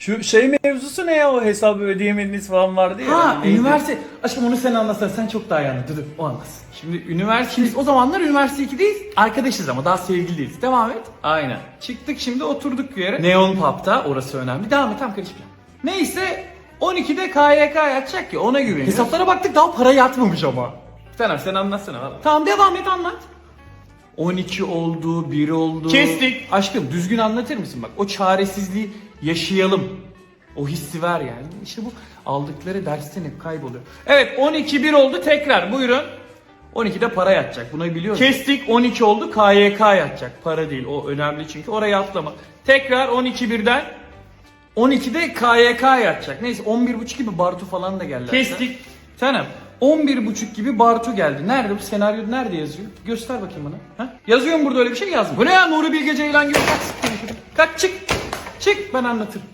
Şu şey mevzusu ne ya o hesabı ödeyemediniz falan vardı ya. Ha Neydi? üniversite. Aşkım onu sen anlatsana sen çok daha iyi anlat. Dur dur o anlatsın. Şimdi üniversite biz o zamanlar üniversite 2'deyiz. Arkadaşız ama daha sevgili değiliz. Devam et. Aynen. Çıktık şimdi oturduk bir yere. Neon Pub'da orası önemli. Devam et tam karışmayacağım. Neyse 12'de KYK yatacak ya ona güveniyoruz. Hesaplara baktık daha para yatmamış ama. Sen sen anlatsana valla. Tamam devam et anlat. 12 oldu, 1 oldu. Kestik. Aşkım düzgün anlatır mısın bak o çaresizliği yaşayalım. O hissi ver yani. İşte bu aldıkları dersten hep kayboluyor. Evet 12 1 oldu tekrar buyurun. 12'de para yatacak bunu biliyoruz. Kestik 12 oldu KYK yatacak. Para değil o önemli çünkü oraya atlama. Tekrar 12 birden 12'de KYK yatacak. Neyse 11.30 gibi Bartu falan da geldi. Kestik. Tanem 11.30 gibi Bartu geldi. Nerede bu senaryo nerede yazıyor? Göster bakayım bana. Ha? Yazıyor mu burada öyle bir şey yazmıyor. Bu ne ya Nuri Bilge Ceylan gibi şuradan. Kalk çık. Çık ben anlatırım.